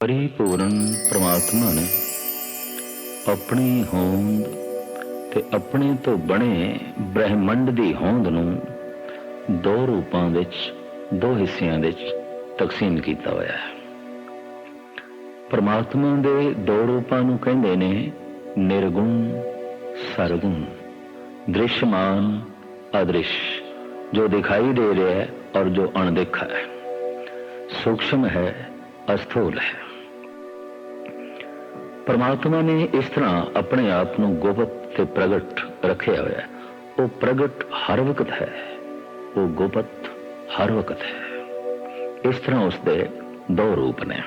ਪਰਿਪੂਰਨ ਪ੍ਰਮਾਤਮਾ ਨੇ ਆਪਣੀ ਹੋਂਦ ਤੇ ਆਪਣੇ ਤੋਂ ਬਣੇ ਬ੍ਰਹਿਮੰਡ ਦੀ ਹੋਂਦ ਨੂੰ ਦੋ ਰੂਪਾਂ ਵਿੱਚ, ਦੋ ਹਿੱਸਿਆਂ ਵਿੱਚ ਤਕਸੀਮ ਕੀਤਾ ਹੋਇਆ ਹੈ। ਪਰਮਾਤਮਾ ਦੇ ਦੋ ਰੂਪਾਂ ਨੂੰ ਕਹਿੰਦੇ ਨੇ ਨਿਰਗੁਣ, ਸਰਗੁਣ, ਦ੍ਰਿਸ਼ਮਾਨ, ਅਦ੍ਰਿਸ਼, ਜੋ ਦਿਖਾਈ ਦੇ ਰਿਹਾ ਹੈ ਔਰ ਜੋ ਅਣਦਿਖਾ ਹੈ। ਸੂక్ష్ਮ ਹੈ, ਅਸਥੂਲ ਹੈ। ਪਰਮਾਤਮਾ ਨੇ ਇਸ ਤਰ੍ਹਾਂ ਆਪਣੇ ਆਪ ਨੂੰ ਗੁਪਤ ਤੇ ਪ੍ਰਗਟ ਰੱਖਿਆ ਹੋਇਆ ਹੈ। ਉਹ ਪ੍ਰਗਟ ਹਰ ਵਕਤ ਹੈ। ਉਹ ਗੁਪਤ ਹਰ ਵਕਤ ਹੈ। ਇਸ ਤਰ੍ਹਾਂ ਉਸ ਦੇ ਦੋ ਰੂਪ ਨੇ।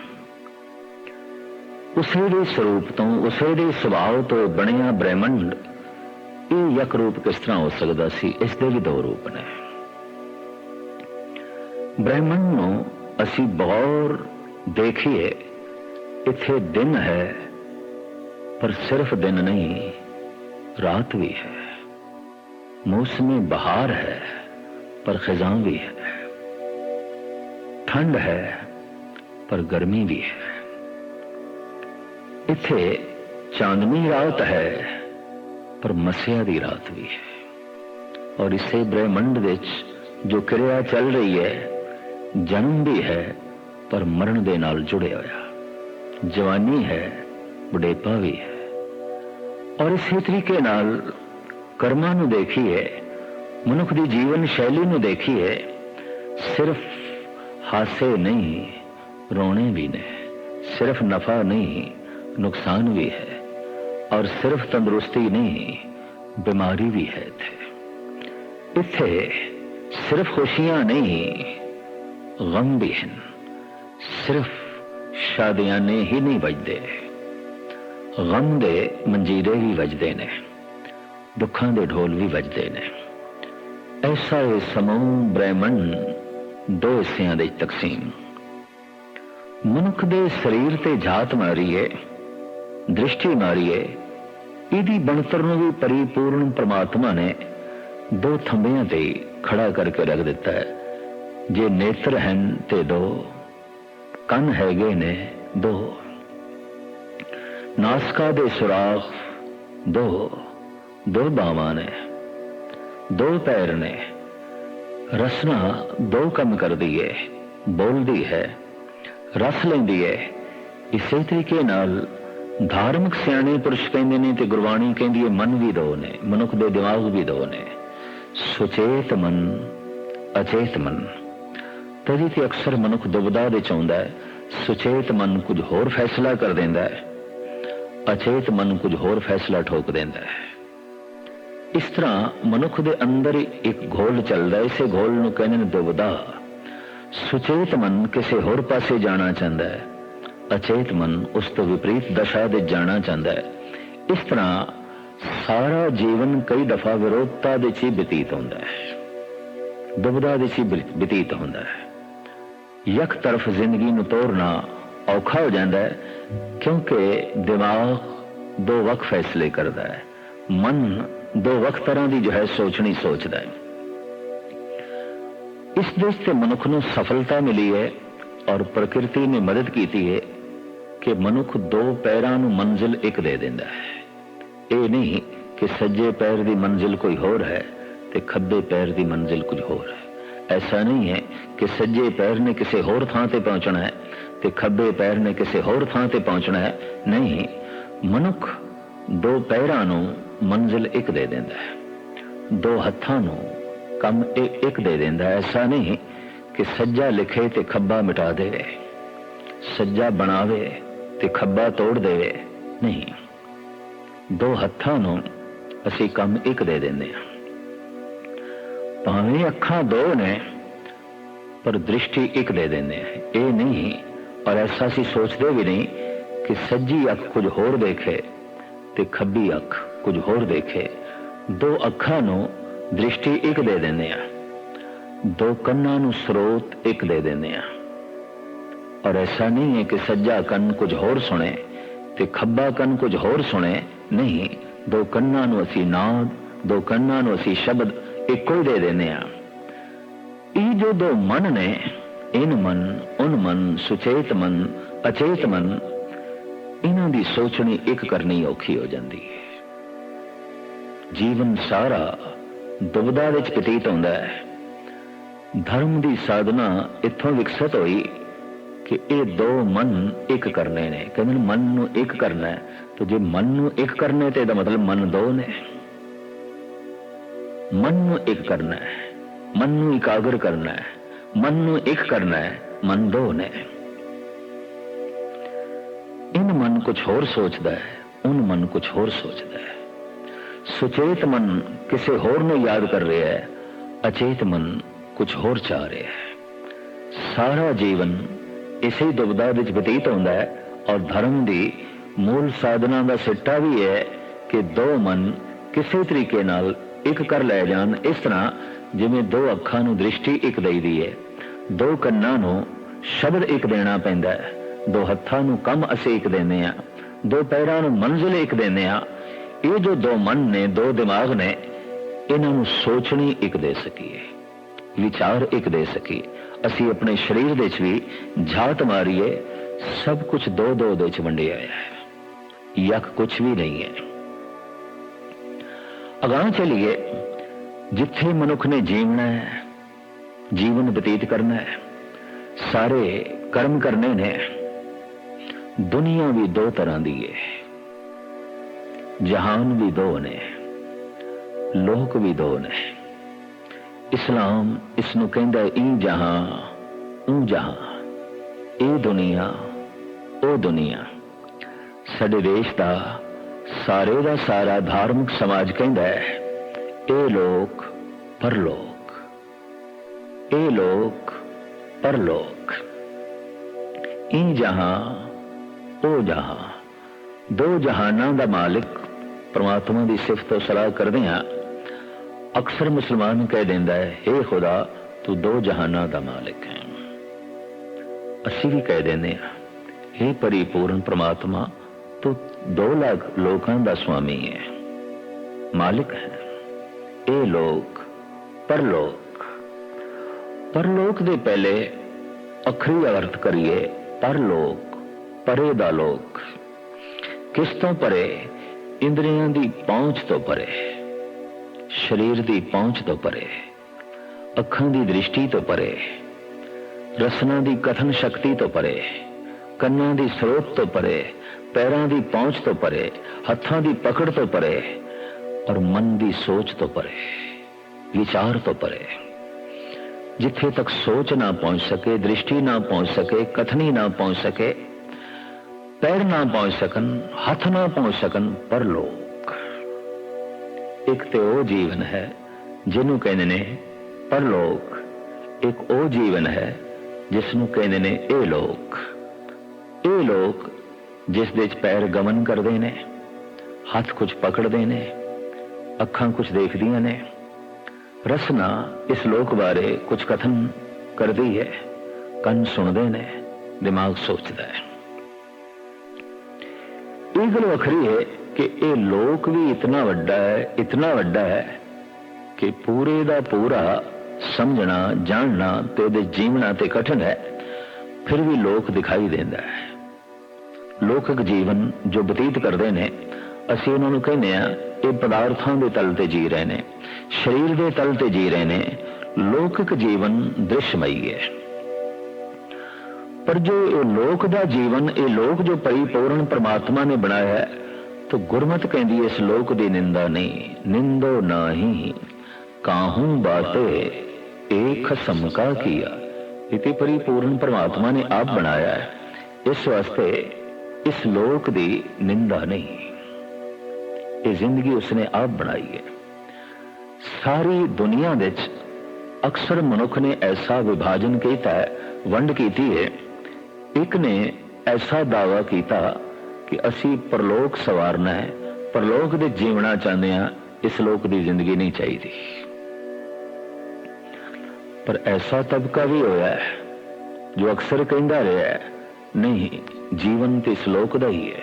ਉਸੇ ਦੇ ਸਰੂਪ ਤੋਂ, ਉਸੇ ਦੇ ਸੁਭਾਅ ਤੋਂ ਬਣਿਆ ਬ੍ਰਹਿਮੰਡ, ਇਹ ਇੱਕ ਰੂਪ ਕਿਸ ਤਰ੍ਹਾਂ ਹੋ ਸਕਦਾ ਸੀ, ਇਸ ਦੇ ਵੀ ਦੋ ਰੂਪ ਨੇ। ਬ੍ਰਹਿਮੰਡ ਨੂੰ ਅਸੀਂ ਬਗੌਰ ਦੇਖੀਏ, ਇੱਥੇ ਦਿਨ ਹੈ ਪਰ ਸਿਰਫ ਦਿਨ ਨਹੀਂ, ਰਾਤ ਵੀ ਹੈ। ਮੌਸਮੀ ਬਹਾਰ ਹੈ, ਪਰ ਖਜ਼ਾਂ ਵੀ ਹੈ। ਠੰਡ ਹੈ, ਪਰ ਗਰਮੀ ਵੀ ਹੈ। ਇੱਥੇ ਚਾਂਦਨੀ ਰਾਤ ਹੈ, ਪਰ ਮਸਿਆ ਦੀ ਰਾਤ ਵੀ ਹੈ। ਔਰ ਇਸੇ ਬ੍ਰਹਿਮੰਡ ਵਿੱਚ ਜੋ ਕਿਰਿਆ ਚੱਲ ਰਹੀ ਹੈ, ਜਨਮ ਵੀ ਹੈ, ਪਰ ਮਰਨ ਦੇ ਨਾਲ ਜੁੜਿਆ ਹੋਇਆ। ਜਵਾਨੀ ਹੈ ਬੁਢੇਪਾ ਵੀ ਹੈ ਔਰ ਇਸੇ ਤਰੀਕੇ ਨਾਲ ਕਰਮਾਂ ਨੂੰ ਦੇਖੀਏ ਮਨੁੱਖ ਦੀ ਜੀਵਨ ਸ਼ੈਲੀ ਨੂੰ ਦੇਖੀਏ ਸਿਰਫ ਹਾਸੇ ਨਹੀਂ ਰੋਣੇ ਵੀ ਨੇ ਸਿਰਫ ਨਫਾ ਨਹੀਂ ਨੁਕਸਾਨ ਵੀ ਹੈ ਔਰ ਸਿਰਫ ਤੰਦਰੁਸਤੀ ਨਹੀਂ ਬਿਮਾਰੀ ਵੀ ਹੈ ਇੱਥੇ ਇੱਥੇ ਸਿਰਫ ਖੁਸ਼ੀਆਂ ਨਹੀਂ ਗਮ ਵੀ ਹਨ ਸਿਰਫ ਸ਼ਾਦੀਆਂ ਨੇ ਹੀ ਨਹੀਂ ਵੱਜਦੇ ਗਮ ਦੇ ਮੰਜੀਰੇ ਵੀ ਵੱਜਦੇ ਨੇ, ਦੁੱਖਾਂ ਦੇ ਢੋਲ ਵੀ ਵੱਜਦੇ ਨੇ। ਐਸਾ ਇਹ ਸਮੂਹ ਬ੍ਰਹਿਮੰਡ, ਦੋ ਹਿੱਸਿਆਂ ਦੇ ਤਕਸੀਮ। ਮਨੁੱਖ ਦੇ ਸਰੀਰ ਤੇ ਜਾਤ ਮਾਰੀਏ, ਦ੍ਰਿਸ਼ਟੀ ਮਾਰੀਏ, ਇਹਦੀ ਬਣਤਰ ਨੂੰ ਵੀ ਪਰਿਪੂਰਨ ਪ੍ਰਮਾਤਮਾ ਨੇ ਦੋ ਥੰਬਿਆਂ ਤੇ ਖੜਾ ਕਰਕੇ ਰੱਖ ਦਿੱਤਾ ਹੈ। ਜੇ ਨੇਤਰ ਹਨ ਤੇ ਦੋ, ਕੰਨ ਹੈਗੇ ਨੇ ਦੋ। ਨਾਸਕਾ ਦੇ ਸੁਰਾਖ ਦੋ ਦੋ ਬਾਵਾਂ ਨੇ ਦੋ ਪੈਰ ਨੇ ਰਸਨਾ ਦੋ ਕੰਮ ਕਰਦੀ ਹੈ ਬੋਲਦੀ ਹੈ ਰਸ ਲੈਂਦੀ ਹੈ ਇਸੇ ਤਰੀਕੇ ਨਾਲ ਧਾਰਮਿਕ ਸਿਆਣੇ ਪੁਰਸ਼ ਕਹਿੰਦੇ ਨੇ ਤੇ ਗੁਰਬਾਣੀ ਕਹਿੰਦੀ ਹੈ ਮਨ ਵੀ ਦੋ ਨੇ ਮਨੁੱਖ ਦੇ ਦਿਮਾਗ ਵੀ ਦੋ ਨੇ ਸੁਚੇਤ ਮਨ ਅਚੇਤ ਮਨ ਤਦੀ ਤੇ ਅਕਸਰ ਮਨੁੱਖ ਦੁਬਦਾ ਦੇ ਚਾਹੁੰਦਾ ਹੈ ਸੁਚੇਤ ਮਨ ਕੁਝ ਹੋਰ ਫੈਸਲਾ ਕਰ ਦਿੰਦਾ ਹੈ ਅਚੇਤ ਮਨ ਕੁਝ ਹੋਰ ਫੈਸਲਾ ਠੋਕ ਦਿੰਦਾ ਹੈ। ਇਸ ਤਰ੍ਹਾਂ ਮਨੁੱਖ ਦੇ ਅੰਦਰ ਇੱਕ ਘੋਲ ਚੱਲਦਾ ਇਸੇ ਘੋਲ ਨੂੰ ਕਹਿੰਦੇ ਨੇ ਦੁਬਦਾ। ਸੁਚੇਤ ਮਨ ਕਿਸੇ ਹੋਰ ਪਾਸੇ ਜਾਣਾ ਚਾਹੁੰਦਾ ਹੈ। ਅਚੇਤ ਮਨ ਉਸ ਤੋਂ ਵਿਪਰੀਤ ਦਸ਼ਾ ਦੇ ਜਾਣਾ ਚਾਹੁੰਦਾ ਹੈ। ਇਸ ਤਰ੍ਹਾਂ ਸਾਰਾ ਜੀਵਨ ਕਈ ਦਫਾ ਵਿਰੋਧਤਾ ਦੇ ਚ ਬਤੀਤ ਹੁੰਦਾ ਹੈ। ਦੁਬਦਾ ਦੇ ਚ ਬਤੀਤ ਹੁੰਦਾ ਹੈ। ਇੱਕ ਤਰਫ ਜ਼ਿੰਦਗੀ ਨੂੰ ਤੋਰਨਾ ਔਖਾ ਹੋ ਜਾਂਦਾ ਹੈ। ਕਿਉਂਕਿ ਦਿਮਾਗ ਦੋ ਵਕ ਫੈਸਲੇ ਕਰਦਾ ਹੈ। ਮਨ ਦੋ ਵਕ ਤਰ੍ਹਾਂ ਦੀ ਜੋ ਹੈ ਸੋਚਣੀ ਸੋਚਦਾ ਹੈ। ਇਸ ਦੇਸ਼ ਤੇ ਮਨੁੱਖ ਨੂੰ ਸਫਲਤਾ ਮਿਲੀ ਹੈ ਔਰ ਪ੍ਰਕਿਰਤੀ ਨੇ ਮਦਦ ਕੀਤੀ ਹੈ ਕਿ ਮਨੁੱਖ ਦੋ ਪੈਰਾਂ ਨੂੰ ਮੰਜ਼ਿਲ ਇੱਕ ਦੇ ਦਿੰਦਾ ਹੈ। ਇਹ ਨਹੀਂ ਕਿ ਸੱਜੇ ਪੈਰ ਦੀ ਮੰਜ਼ਿਲ ਕੋਈ ਹੋਰ ਹੈ ਤੇ ਖੱਬੇ ਪੈਰ ਦੀ ਮੰਜ਼ਿਲ ਕੁਝ ਹੋਰ ਹੈ। ਐਸਾ ਨਹੀਂ ਹੈ ਕਿ ਸੱਜੇ ਪੈਰ ਨੇ ਕਿਸੇ ਹੋਰ ਥਾਂ ਤੇ ਪਹੁੰਚਣਾ ਹੈ। ਤੇ ਖੱਬੇ ਪੈਰ ਨੇ ਕਿਸੇ ਹੋਰ ਥਾਂ ਤੇ ਪਹੁੰਚਣਾ ਹੈ। ਨਹੀਂ, ਮਨੁੱਖ ਦੋ ਪੈਰਾਂ ਨੂੰ ਮੰਜ਼ਿਲ ਇੱਕ ਦੇ ਦਿੰਦਾ ਹੈ। ਦੋ ਹੱਥਾਂ ਨੂੰ ਕੰਮ ਇਹ ਇੱਕ ਦੇ ਦਿੰਦਾ ਹੈ। ਐਸਾ ਨਹੀਂ ਕਿ ਸੱਜਾ ਲਿਖੇ ਤੇ ਖੱਬਾ ਮਿਟਾ ਦੇਵੇ। ਸੱਜਾ ਬਣਾਵੇ ਤੇ ਖੱਬਾ ਤੋੜ ਦੇਵੇ। ਨਹੀਂ, ਦੋ ਹੱਥਾਂ ਨੂੰ ਅਸੀਂ ਕੰਮ ਇੱਕ ਦੇ ਦਿੰਦੇ ਹਾਂ। ਭਾਵੇਂ ਅੱਖਾਂ ਦੋ ਨੇ, ਪਰ ਦ੍ਰਿਸ਼ਟੀ ਇੱਕ ਦੇ ਦਿੰਦੇ ਹਾਂ। ਇਹ ਨਹੀਂ ਔਰ ਐਸਾ ਅਸੀਂ ਸੋਚਦੇ ਵੀ ਨਹੀਂ ਕਿ ਸੱਜੀ ਅੱਖ ਕੁਝ ਹੋਰ ਦੇਖੇ ਤੇ ਖੱਬੀ ਅੱਖ ਕੁਝ ਹੋਰ ਦੇਖੇ। ਦੋ ਅੱਖਾਂ ਨੂੰ ਦ੍ਰਿਸ਼ਟੀ ਇੱਕ ਦੇ ਦਿੰਦੇ ਆ ਦੋ ਕੰਨਾਂ ਨੂੰ ਸਰੋਤ ਇੱਕ ਦੇ ਦਿੰਦੇ ਆ ਔਰ ਐਸਾ ਨਹੀਂ ਹੈ ਕਿ ਸੱਜਾ ਕੰਨ ਕੁਝ ਹੋਰ ਸੁਣੇ ਤੇ ਖੱਬਾ ਕੰਨ ਕੁਝ ਹੋਰ ਸੁਣੇ। ਨਹੀਂ, ਦੋ ਕੰਨਾਂ ਨੂੰ ਅਸੀਂ ਨਾਦ, ਦੋ ਕੰਨਾਂ ਨੂੰ ਅਸੀਂ ਸ਼ਬਦ ਇੱਕੋ ਹੀ ਦੇ ਦਿੰਦੇ ਆ ਇਹ ਜੋ ਦੋ ਮਨ ਨੇ ਇਨ ਮਨ, ਉਨ ਮਨ, ਸੁਚੇਤ ਮਨ, ਅਚੇਤ ਮਨ। ਇਹਨਾਂ ਦੀ ਸੋਚਣੀ ਇੱਕ ਕਰਨੀ ਔਖੀ ਹੋ ਜਾਂਦੀ ਹੈ। ਜੀਵਨ ਸਾਰਾ ਦੁਬਦਾ ਵਿੱਚ ਬਤੀਤ ਹੁੰਦਾ ਹੈ। ਧਰਮ ਦੀ ਸਾਧਨਾ ਇੱਥੋਂ ਵਿਕਸਿਤ ਹੋਈ ਕਿ ਇਹ ਦੋ ਮਨ ਇੱਕ ਕਰਨੇ ਨੇ। ਕਹਿੰਦੇ ਮਨ ਨੂੰ ਇੱਕ ਕਰਨਾ ਹੈ। ਤੇ ਜੇ ਮਨ ਨੂੰ ਇੱਕ ਕਰਨੇ ਤੇ ਇਹਦਾ ਮਤਲਬ ਮਨ ਦੋ ਨੇ। ਮਨ ਨੂੰ ਇੱਕ ਕਰਨਾ ਹੈ। ਮਨ ਨੂੰ ਇਕਾਗਰ ਕਰਨਾ ਹੈ। ਮਨ ਨੂੰ ਇੱਕ ਕਰਨਾ ਹੈ, ਮਨ ਦੋ ਨੇ। ਇਨ ਮਨ ਕੁਝ ਹੋਰ ਸੋਚਦਾ ਹੈ, ਉਨ ਮਨ ਕੁਝ ਹੋਰ ਸੋਚਦਾ ਹੈ। ਸੁਚੇਤ ਮਨ ਕਿਸੇ ਹੋਰ ਨੂੰ ਯਾਦ ਕਰ ਰਿਹਾ ਹੈ, ਅਚੇਤ ਮਨ ਕੁਝ ਹੋਰ ਚਾਹ ਰਿਹਾ ਹੈ। ਸਾਰਾ ਜੀਵਨ ਇਸੇ ਦੁਬਦਾ ਵਿੱਚ ਬਤੀਤ ਹੁੰਦਾ ਹੈ ਔਰ ਧਰਮ ਦੀ ਮੂਲ ਸਾਧਨਾ ਦਾ ਸਿੱਟਾ ਵੀ ਹੈ ਕਿ ਦੋ ਮਨ ਕਿਸੇ ਤਰੀਕੇ ਨਾਲ ਇੱਕ ਕਰ ਲੈ ਜਾਣ, ਇਸ ਤਰ੍ਹਾਂ ਜਿਵੇਂ ਦੋ ਅੱਖਾਂ ਨੂੰ ਦ੍ਰਿਸ਼ਟੀ ਇੱਕ ਦਈਦੀ ਹੈ ਦੋ ਕੰਨਾਂ ਨੂੰ ਸ਼ਬਦ ਇੱਕ ਦੇਣਾ ਪੈਂਦਾ ਹੈ ਦੋ ਹੱਥਾਂ ਨੂੰ ਕੰਮ ਅਸੀਂ ਇੱਕ ਦਿੰਦੇ ਆ, ਦੋ ਪੈਰਾਂ ਨੂੰ ਮੰਜ਼ਿਲ ਇੱਕ ਦਿੰਦੇ ਆ, ਇਹ ਜੋ ਦੋ ਮਨ ਨੇ, ਦੋ ਦਿਮਾਗ ਨੇ, ਇਹਨਾਂ ਨੂੰ ਸੋਚਣੀ ਇੱਕ ਦੇ ਸਕੀਏ, ਵਿਚਾਰ ਇੱਕ ਦੇ ਸਕੀਏ। ਅਸੀਂ ਆਪਣੇ ਸਰੀਰ ਦੇ ਵਿੱਚ ਵੀ ਝਾਤ ਮਾਰੀਏ, ਸਭ ਕੁਝ ਦੋ ਦੋ ਦੇ ਚ ਵੰਡਿਆ ਹੋਇਆ ਹੈ। ਯਕ ਕੁਝ ਵੀ ਨਹੀਂ ਹੈ। ਅਗਾਂਹ ਚਲੀਏ ਜਿੱਥੇ ਮਨੁੱਖ ਨੇ ਜੀਵਣਾ ਹੈ, ਜੀਵਨ ਬਤੀਤ ਕਰਨਾ ਹੈ, ਸਾਰੇ ਕਰਮ ਕਰਨੇ ਨੇ, ਦੁਨੀਆ ਵੀ ਦੋ ਤਰ੍ਹਾਂ ਦੀ ਹੈ। ਜਹਾਨ ਵੀ ਦੋ ਨੇ, ਲੋਕ ਵੀ ਦੋ ਨੇ। ਇਸਲਾਮ ਇਸ ਨੂੰ ਕਹਿੰਦਾ ਹੈ ਇਹ ਜਹਾਂ ਉਹ ਜਹਾਂ ਇਹ ਦੁਨੀਆ, ਉਹ ਦੁਨੀਆ। ਸਾਡੇ ਦੇਸ਼ ਦਾ ਸਾਰੇ ਦਾ ਸਾਰਾ ਧਾਰਮਿਕ ਸਮਾਜ ਕਹਿੰਦਾ ਹੈ ਇਹ ਲੋਕ ਪਰਲੋਕ। ਇਹ ਲੋਕ ਪਰਲੋਕ। ਇਹ ਜਹਾਂ, ਉਹ ਜਹਾਂ। ਦੋ ਜਹਾਨਾਂ ਦਾ ਮਾਲਿਕ ਪ੍ਰਮਾਤਮਾ ਦੀ ਸਿਫਤ ਸਲਾਹ ਕਰਦੇ ਹਾਂ। ਅਕਸਰ ਮੁਸਲਮਾਨ ਕਹਿ ਦਿੰਦਾ ਹੈ हे ਖੁਦਾ, ਤੂੰ ਦੋ ਜਹਾਨਾਂ ਦਾ ਮਾਲਿਕ ਹੈ। ਅਸੀਂ ਵੀ ਕਹਿ ਦਿੰਦੇ ਹਾਂ हे ਪਰਿਪੂਰਨ ਪ੍ਰਮਾਤਮਾ, ਤੂੰ ਦੋ ਲੱਖ ਲੋਕਾਂ ਦਾ ਸੁਆਮੀ ਹੈ। ਮਾਲਿਕ ਹੈ। ਇਹ ਲੋਕ ਪਰਲੋਕ। ਪਰਲੋਕ ਦੇ ਪਹਿਲੇ ਅਖਰੀ ਅਰਥ ਕਰੀਏ ਪਰਲੋਕ, ਪਰੇ ਦਾ ਲੋਕ। ਕਿਸ ਤੋਂ ਪਰੇ? ਇੰਦਰੀਆਂ ਦੀ ਪਹੁੰਚ ਤੋਂ ਪਰੇ, ਸਰੀਰ ਦੀ ਪਹੁੰਚ ਤੋਂ ਪਰੇ, ਅੱਖਾਂ ਦੀ ਦ੍ਰਿਸ਼ਟੀ ਤੋਂ ਪਰੇ, ਰਸਨਾ ਦੀ ਕਥਨ ਸ਼ਕਤੀ ਤੋਂ ਪਰੇ, ਕੰਨਾਂ ਦੀ ਸਰੋਤ ਤੋਂ ਪਰੇ, ਪੈਰਾਂ ਦੀ ਪਹੁੰਚ ਤੋਂ ਪਰੇ, ਹੱਥਾਂ ਦੀ ਪਕੜ ਤੋਂ ਪਰੇ ਔਰ ਮਨ ਦੀ ਸੋਚ ਤੋਂ ਪਰੇ, ਵਿਚਾਰ ਤੋਂ ਪਰੇ। ਜਿੱਥੇ ਤੱਕ ਸੋਚ ਨਾ ਪਹੁੰਚ ਸਕੇ, ਦ੍ਰਿਸ਼ਟੀ ਨਾ ਪਹੁੰਚ ਸਕੇ, ਕਥਨੀ ਨਾ ਪਹੁੰਚ ਸਕੇ, ਪੈਰ ਨਾ ਪਹੁੰਚ ਸਕਣ, ਹੱਥ ਨਾ ਪਹੁੰਚ ਸਕਣ, ਪਰ ਲੋਕ। ਇੱਕ ਤੇ ਉਹ ਜੀਵਨ ਹੈ ਜਿਹਨੂੰ ਕਹਿੰਦੇ ਨੇ ਪਰ ਲੋਕ। ਇੱਕ ਉਹ ਜੀਵਨ ਹੈ ਜਿਸ ਨੂੰ ਕਹਿੰਦੇ ਨੇ ਇਹ ਲੋਕ। ਇਹ ਲੋਕ ਜਿਸ ਦੇ ਪੈਰ ਗਮਨ ਕਰਦੇ ਨੇ, ਹੱਥ ਕੁਝ ਪਕੜਦੇ ਨੇ ਅੱਖਾਂ ਕੁਝ ਦੇਖਦੀਆਂ ਨੇ। ਰਸਨਾ ਇਸ ਲੋਕ ਬਾਰੇ ਕੁਝ ਕਥਨ ਕਰਦੀ ਹੈ। ਕੰਨ ਸੁਣਦੇ ਨੇ, ਦਿਮਾਗ ਸੋਚਦਾ ਹੈ। ਇਹ ਗੱਲ ਵੱਖਰੀ ਹੈ ਕਿ ਇਹ ਲੋਕ ਵੀ ਇਤਨਾ ਵੱਡਾ ਹੈ, ਇਤਨਾ ਵੱਡਾ ਹੈ ਕਿ ਪੂਰੇ ਦਾ ਪੂਰਾ ਸਮਝਣਾ, ਜਾਣਨਾ ਤੇ ਉਹਦੇ ਜੀਵਨਾ ਤੇ ਕਠਿਨ ਹੈ। ਫਿਰ ਵੀ ਲੋਕ ਦਿਖਾਈ ਦਿੰਦਾ ਹੈ। ਲੋਕਿਕ ਜੀਵਨ ਜੋ ਬਤੀਤ ਕਰਦੇ ਨੇ, ਅਸੀਂ ਉਹਨਾਂ ਨੂੰ ਕਹਿੰਦੇ ਆ ਇਹ ਪਦਾਰਥਾਂ ਦੇ ਤਲ ਤੇ ਜੀ ਰਹੇ ਨੇ, ਸਰੀਰ ਦੇ ਤਲ ਤੇ ਜੀ ਰਹੇ ਨੇ, ਲੋਕਿਕ ਜੀਵਨ ਦ੍ਰਿਸ਼ਮਈ ਹੈ। ਪਰ ਜੋ ਇਹ ਲੋਕ ਦਾ ਜੀਵਨ, ਇਹ ਲੋਕ ਜੋ ਪਰਿਪੂਰਨ ਪ੍ਰਮਾਤਮਾ ਨੇ ਬਣਾਇਆ ਹੈ, ਤਾਂ ਗੁਰਮਤ ਕਹਿੰਦੀ ਇਸ ਲੋਕ ਦੀ ਨਿੰਦਾ ਨਹੀਂ, ਨਿੰਦੋ ਨਾਹੀ, ਕਾਹੂ ਬਾਤੇ ਏਕ ਸਮਕਾ ਕੀਆ। ਇਹ ਪਰਿਪੂਰਨ ਪ੍ਰਮਾਤਮਾ ਨੇ ਆਪ ਬਣਾਇਆ ਹੈ, ਇਸ ਵਾਸਤੇ ਇਸ ਲੋਕ ਦੀ ਨਿੰਦਾ ਨਹੀਂ। ਇਹ ਜ਼ਿੰਦਗੀ ਉਸਨੇ ਆਪ ਬਣਾਈ ਹੈ। ਸਾਰੀ ਦੁਨੀਆ ਵਿੱਚ ਅਕਸਰ ਮਨੁੱਖ ਨੇ ਐਸਾ ਵਿਭਾਜਨ ਕੀਤਾ ਹੈ, ਵੰਡ ਕੀਤੀ ਹੈ। ਇੱਕ ਨੇ ਐਸਾ ਦਾਵਾ ਕੀਤਾ ਕਿ ਅਸੀਂ ਪਰਲੋਕ ਸਵਾਰਨਾ ਹੈ, ਪਰਲੋਕ ਦੇ ਜੀਵਣਾ ਚਾਹੁੰਦੇ ਹਾਂ, ਇਸ ਲੋਕ ਦੀ ਜ਼ਿੰਦਗੀ ਨਹੀਂ ਚਾਹੀਦੀ। ਪਰ ਐਸਾ ਤਬਕਾ ਵੀ ਹੋਇਆ ਹੈ, ਜੋ ਅਕਸਰ ਕਹਿੰਦਾ ਰਿਹਾ ਹੈ, ਨਹੀਂ, ਜੀਵਨ ਤੇ ਇਸ ਲੋਕ ਦਾ ਹੀ ਹੈ।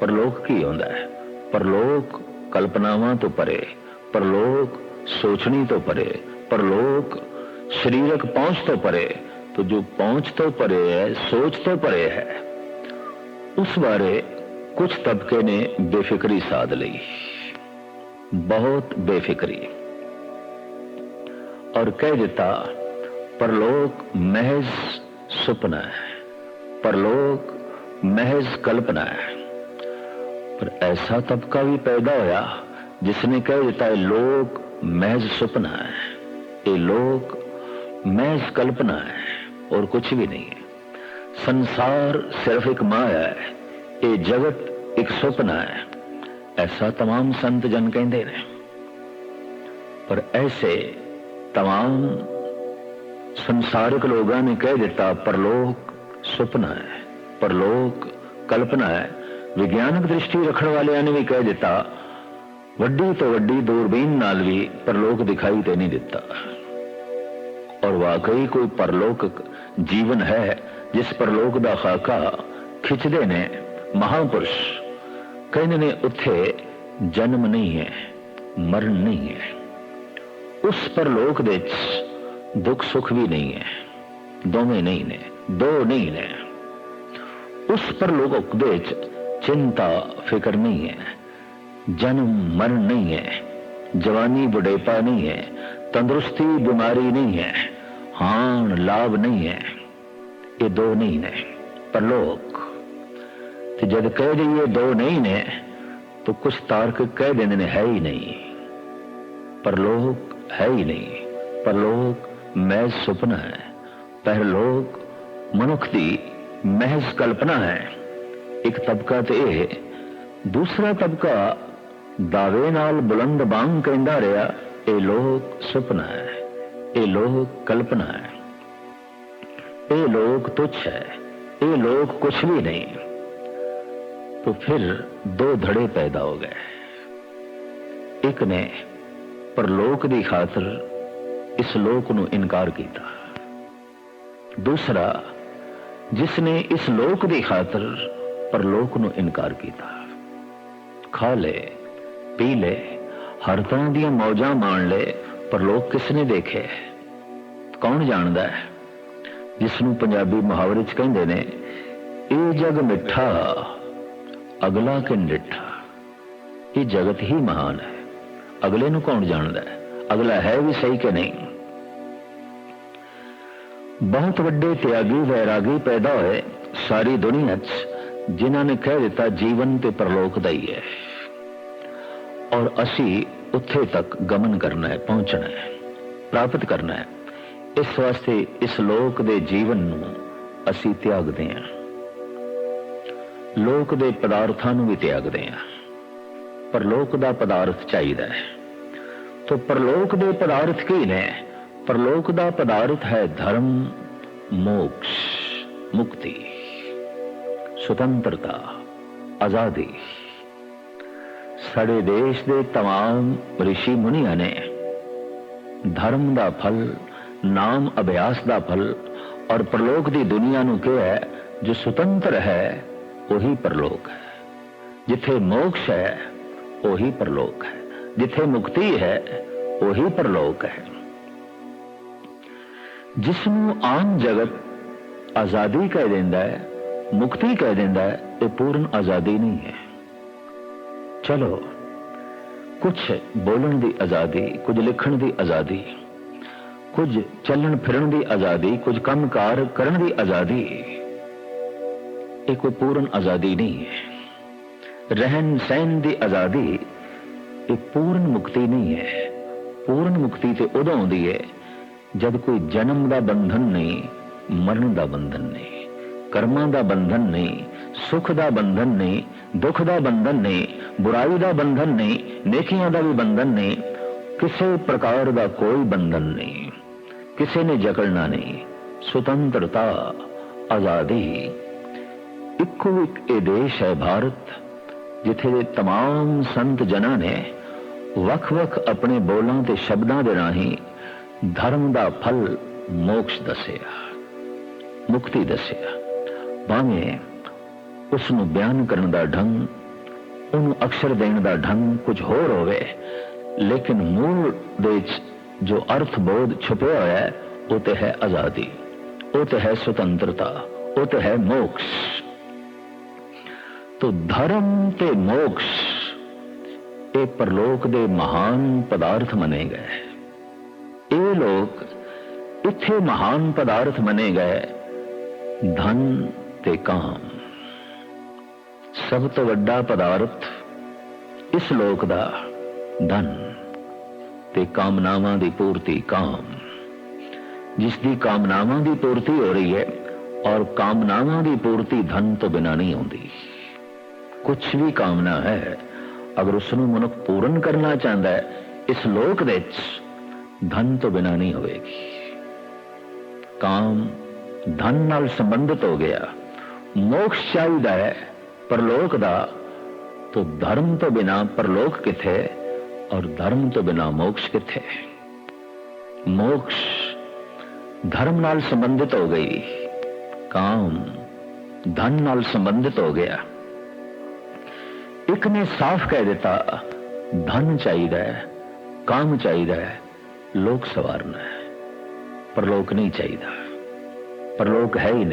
ਪਰਲੋਕ ਕੀ ਹੁੰਦਾ ਹੈ? परलोक कल्पनावा तो परे, परलोक सोचनी तो परे, परलोक शरीरक पहुँच तो परे तो जो पहुँच तो परे है, सोच तो परे है। उस बारे कुछ तबके ने बेफिक्री साध ली। बहुत बेफिक्री। और कह देता, परलोक महज सपना है, परलोक महज कल्पना है। पर ऐसा तबका भी पैदा होया जिसने कह देता है, लोक महज सुपना है। ये लोक महज कल्पना है और कुछ भी नहीं है। संसार सिर्फ़ एक माया है ये जगत एक सुपना है। ऐसा तमाम संत जन कहते ने पर ऐसे तमाम संसारिक लोगों ने कह दिता परलोक सुपना है, परलोक कल्पना है। ਵਿਗਿਆਨਕ ਦ੍ਰਿਸ਼ਟੀ ਰੱਖਣ ਵਾਲਿਆਂ ਨੇ ਵੀ ਕਹਿ ਦਿੱਤਾ, ਵੱਡੀ ਤੋਂ ਵੱਡੀ ਦੂਰਬੀਨ ਨਾਲ ਵੀ ਪਰਲੋਕ ਦਿਖਾਈ ਤੇ ਨਹੀਂ ਦਿੱਤਾ। ਔਰ ਵਾਕਈ ਕੋਈ ਪਰਲੋਕ ਜੀਵਨ ਹੈ ਜਿਸ ਪਰਲੋਕ ਦਾ ਖਾਕਾ ਖਿੱਚਦੇ ਨੇ ਮਹਾਪੁਰਸ਼। ਕਹਿੰਦੇ ਨੇ ਉੱਥੇ ਜਨਮ ਨਹੀਂ ਹੈ, ਮਰਨ ਨਹੀਂ ਹੈ। ਉਸ ਪਰਲੋਕ ਦੇ ਵਿੱਚ ਦੁੱਖ ਸੁੱਖ ਵੀ ਨਹੀਂ ਹੈ, ਦੋਵੇਂ ਨਹੀਂ ਨੇ, ਦੋ ਨਹੀਂ ਨੇ। ਉਸ ਪਰਲੋਕ ਦੇ ਵਿੱਚ चिंता फिक्र नहीं है जन्म मरण नहीं है जवानी बुढ़ेपा नहीं है तंदुरुस्ती बीमारी नहीं है हान लाभ नहीं है ये दो नहीं ने परलोक तो जब कह दे ये दो नहीं ने तो कुछ तार्क कह देने ने है ही नहीं परलोक है ही नहीं परलोक महज सुपना है परलोक मनुख की महज कल्पना है ਇੱਕ ਤਬਕਾ ਤੇ ਇਹ ਦੂਸਰਾ ਤਬਕਾ ਦਾਵੇ ਨਾਲ ਬੁਲੰਦ ਬਾਂਗ ਕਹਿੰਦਾ ਰਿਹਾ ਇਹ ਲੋਕ ਸੁਪਨਾ ਹੈ ਇਹ ਲੋਕ ਕਲਪਨਾ ਹੈ ਇਹ ਲੋਕ ਤੁੱਛ ਹੈ ਇਹ ਲੋਕ ਕੁਝ ਵੀ ਨਹੀਂ तो फिर दो धड़े पैदा हो गए एक ने परलोक ਦੀ ਖਾਤਰ ਇਸ ਲੋਕ ਨੂੰ ਇਨਕਾਰ ਕੀਤਾ ਦੂਸਰਾ ਜਿਸ ਨੇ ਇਸ ਲੋਕ ਦੀ ਖਾਤਰ ਪਰ ਲੋਕ ਨੂੰ ਇਨਕਾਰ ਕੀਤਾ। ਖਾ ਲੈ, ਪੀ ਲੈ, ਹਰ ਤਰ੍ਹਾਂ ਦੀਆਂ ਮੌਜਾਂ ਮਾਣ ਲੈ, ਪਰਲੋਕ ਕਿਸ ਨੇ ਦੇਖੇ? ਕੌਣ ਜਾਣਦਾ ਹੈ? ਜਿਸ ਨੂੰ ਪੰਜਾਬੀ ਮੁਹਾਵਰੇ 'ਚ ਕਹਿੰਦੇ ਨੇ, ਇਹ ਜਗ ਮਿੱਠਾ, ਅਗਲਾ ਕਿ ਨਿੱਠਾ? ਇਹ ਜਗਤ ਹੀ ਮਹਾਨ ਹੈ। ਅਗਲੇ ਨੂੰ ਕੌਣ ਜਾਣਦਾ ਹੈ? ਅਗਲਾ ਹੈ ਵੀ ਸਹੀ ਕਿ ਨਹੀਂ? ਬਹੁਤ ਵੱਡੇ ਤਿਆਗੀ, ਵੈਰਾਗੀ ਪੈਦਾ ਹੋਏ ਸਾਰੀ ਦੁਨੀਆ 'ਚ ਜਿਨ੍ਹਾਂ ਨੇ ਕਹਿ ਦਿੱਤਾ ਜੀਵਨ ਤੇ ਪਰਲੋਕ ਦਾ ਹੀ ਹੈ। ਔਰ ਅਸੀਂ ਉੱਥੇ ਤੱਕ ਗਮਨ ਕਰਨਾ ਹੈ, ਪਹੁੰਚਣਾ ਹੈ, ਪ੍ਰਾਪਤ ਕਰਨਾ ਹੈ। ਇਸ ਵਾਸਤੇ ਇਸ ਲੋਕ ਦੇ ਜੀਵਨ ਨੂੰ ਅਸੀਂ ਤਿਆਗਦੇ ਹਾਂ। ਲੋਕ ਦੇ ਪਦਾਰਥਾਂ ਨੂੰ ਵੀ ਤਿਆਗਦੇ ਹਾਂ। ਪਰਲੋਕ ਦਾ ਪਦਾਰਥ ਚਾਹੀਦਾ ਹੈ। ਤੋ ਪਰਲੋਕ ਦੇ ਪਦਾਰਥ ਕੀ ਨੇ? ਪਰਲੋਕ ਦਾ ਪਦਾਰਥ ਹੈ ਧਰਮ, ਮੋਕਸ਼, ਮੁਕਤੀ। ਸੁਤੰਤਰਤਾ ਆਜ਼ਾਦੀ ਸਾਡੇ ਦੇਸ਼ ਦੇ तमाम ઋષਿ ਮੁਨੀਆਂ ਨੇ ਧਰਮ ਦਾ ਫਲ ਨਾਮ ਅਭਿਆਸ ਦਾ ਫਲ ਔਰ ਪਰਲੋਕ ਦੀ ਦੁਨੀਆ ਨੂੰ ਕਿਹਾ ਹੈ ਜੋ ਸੁਤੰਤਰ ਹੈ ਉਹੀ ਪਰਲੋਕ ਹੈ ਜਿੱਥੇ ਮੋਕਸ਼ ਹੈ ਉਹੀ ਪਰਲੋਕ ਹੈ ਜਿੱਥੇ ਮੁਕਤੀ ਹੈ ਉਹੀ ਪਰਲੋਕ ਹੈ ਜਿਸ ਨੂੰ ਆਮ ਜਗਤ ਆਜ਼ਾਦੀ ਕਹਿ ਦਿੰਦਾ ਹੈ ਮੁਕਤੀ ਕਹਿ ਦਿੰਦਾ ਹੈ, ਇਹ ਪੂਰਨ ਆਜ਼ਾਦੀ ਨਹੀਂ ਹੈ। ਚਲੋ ਕੁਝ ਬੋਲਣ ਦੀ ਆਜ਼ਾਦੀ, ਕੁਝ ਲਿਖਣ ਦੀ ਆਜ਼ਾਦੀ, ਕੁਝ ਚੱਲਣ ਫਿਰਨ ਦੀ ਆਜ਼ਾਦੀ, ਕੁਝ ਕੰਮਕਾਰ ਕਰਨ ਦੀ ਆਜ਼ਾਦੀ, ਇਹ ਕੋਈ ਪੂਰਨ ਆਜ਼ਾਦੀ ਨਹੀਂ ਹੈ। ਰਹਿਣ ਸਹਿਣ ਦੀ ਆਜ਼ਾਦੀ, ਇਹ ਪੂਰਨ ਮੁਕਤੀ ਨਹੀਂ ਹੈ। ਪੂਰਨ ਮੁਕਤੀ ਤੇ ਉਦੋਂ ਆਉਂਦੀ ਹੈ, ਜਦ ਕੋਈ ਜਨਮ ਦਾ ਬੰਧਨ ਨਹੀਂ, ਮਰਨ ਦਾ ਬੰਧਨ ਨਹੀਂ। ਕਰਮਾਂ ਦਾ ਬੰਧਨ ਨਹੀਂ ਸੁਖ ਦਾ ਬੰਧਨ ਨਹੀਂ ਦੁੱਖ ਦਾ ਬੰਧਨ ਨਹੀਂ ਬੁਰਾਈ ਦਾ ਬੰਧਨ ਨਹੀਂ ਨੇਕੀਆਂ ਦਾ ਵੀ ਬੰਧਨ ਨਹੀਂ ਕਿਸੇ ਪ੍ਰਕਾਰ ਦਾ ਕੋਈ ਬੰਧਨ ਨਹੀਂ ਕਿਸੇ ਨੇ ਜਕੜਨਾ ਨਹੀਂ ਸੁਤੰਤਰਤਾ ਆਜ਼ਾਦੀ ਇੱਕੋ ਇੱਕ ਇਹ ਦੇਸ਼ ਹੈ ਭਾਰਤ ਜਿੱਥੇ ਦੇ तमाम ਸੰਤ ਜਨਾਂ ਨੇ ਵੱਖ-ਵੱਖ ਆਪਣੇ ਬੋਲਾਂ ਤੇ ਸ਼ਬਦਾਂ ਦੇ ਰਾਹੀਂ ਧਰਮ ਦਾ ਫਲ ਮੋਕਸ਼ ਦੱਸਿਆ ਮੁਕਤੀ ਦੱਸਿਆ ਭਾਵੇਂ ਉਸ ਨੂੰ ਬਿਆਨ ਕਰਨ ਦਾ ਢੰਗ, ਉਹਨੂੰ ਅਕਸ਼ਰ ਦੇਣ ਦਾ ਢੰਗ ਕੁਝ ਹੋਰ ਹੋਵੇ, ਲੇਕਿਨ ਮੂਲ ਦੇ ਵਿੱਚ ਜੋ ਅਰਥ ਬੋਧ ਛੁਪਿਆ ਹੋਇਆ ਹੈ, ਉਹ ਤੇ ਹੈ ਆਜ਼ਾਦੀ, ਉਹ ਤੇ ਹੈ ਸੁਤੰਤਰਤਾ, ਉਹ ਤੇ ਹੈ ਮੋਕਸ਼। ਤੋ ਧਰਮ ਤੇ ਮੋਕਸ਼, ਇਹ ਪਰਲੋਕ ਦੇ ਮਹਾਨ ਪਦਾਰਥ ਮੰਨੇ ਗਏ। ਇਹ ਲੋਕ ਇੱਥੇ ਮਹਾਨ ਪਦਾਰਥ ਮੰਨੇ ਗਏ, ਧਨ ਤੇ ਕਾਮ। ਸਭ ਤੋਂ ਵੱਡਾ ਪਦਾਰਥ ਇਸ ਲੋਕ ਦਾ ਧਨ ਤੇ ਕਾਮਨਾਵਾਂ ਦੀ ਪੂਰਤੀ ਕਾਮ। ਜਿਸ ਦੀ ਕਾਮਨਾਵਾਂ ਦੀ ਪੂਰਤੀ ਹੋ ਰਹੀ ਹੈ ਔਰ ਕਾਮਨਾਵਾਂ ਦੀ ਪੂਰਤੀ ਧਨ ਤੋਂ ਬਿਨਾ ਨਹੀਂ ਹੁੰਦੀ ਕੁਝ ਵੀ ਕਾਮਨਾ ਹੈ, ਅਗਰ ਉਸ ਨੂੰ ਮਨੁੱਖ ਪੂਰਨ ਕਰਨਾ ਚਾਹੁੰਦਾ ਹੈ, ਇਸ ਲੋਕ ਵਿੱਚ ਧਨ ਤੋਂ ਬਿਨਾ ਨਹੀਂ ਹੋਵੇਗੀ। ਕਾਮ ਧਨ ਨਾਲ ਸੰਬੰਧਿਤ ਹੋ ਗਿਆ। ਮੋਕਸ਼ ਚਾਹੀਦਾ ਹੈ ਪਰਲੋਕ ਦਾ, ਤੋ ਧਰਮ ਤੋਂ ਬਿਨਾ ਪਰਲੋਕ ਕਿੱਥੇ ਔਰ ਧਰਮ ਤੋਂ ਬਿਨਾ ਮੋਕਸ਼ ਕਿੱਥੇ ਮੋਕਸ਼ ਧਰਮ ਨਾਲ ਸੰਬੰਧਿਤ ਹੋ ਗਈ, ਕਾਮ ਧਨ ਨਾਲ ਸੰਬੰਧਿਤ ਹੋ ਗਿਆ। ਇੱਕ ਨੇ ਸਾਫ਼ ਕਹਿ ਦਿੱਤਾ, ਧਨ ਚਾਹੀਦਾ ਹੈ, ਕਾਮ ਚਾਹੀਦਾ ਹੈ, ਲੋਕ ਸਵਾਰਨਾ ਹੈ। ਪਰਲੋਕ ਨਹੀਂ ਚਾਹੀਦਾ। ਪਰਲੋਕ ਹੈ ਹੀ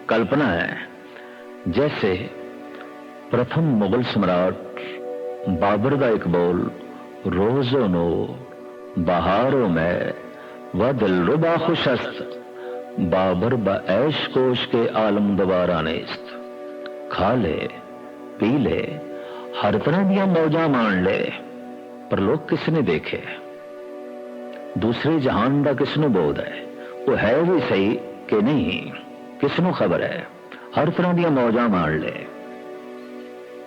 ਨਹੀਂ ਪਰਲੋਕ ਕਲਪਨਾ ਹੈ ਜੈਸੇ ਪ੍ਰਥਮ ਮੁਗਲ ਸਮਰਾਟ ਬਾਬਰ ਦਾ ਇੱਕ ਬੋਲ ਰੋਜ਼ੋ ਨੋ ਬਹਾਰੋ ਮੈਂ व दिल रुबा खुशस्त बाबर ब ऐश कोश के आलम दवारा नेस्त खा ले पी ले हर तरह दिया मौजा मान ले पर लोग किसने देखे दूसरे जहान ਦਾ ਕਿਸ ਨੂੰ ਬੋਧ ਹੈ ਉਹ ਹੈ ਵੀ ਸਹੀ ਕਿ ਨਹੀਂ ਕਿਸ ਨੂੰ ਖਬਰ ਹੈ? ਹਰ ਤਰ੍ਹਾਂ ਦੀਆਂ ਮੌਜਾਂ ਮਾਣ ਲੈ।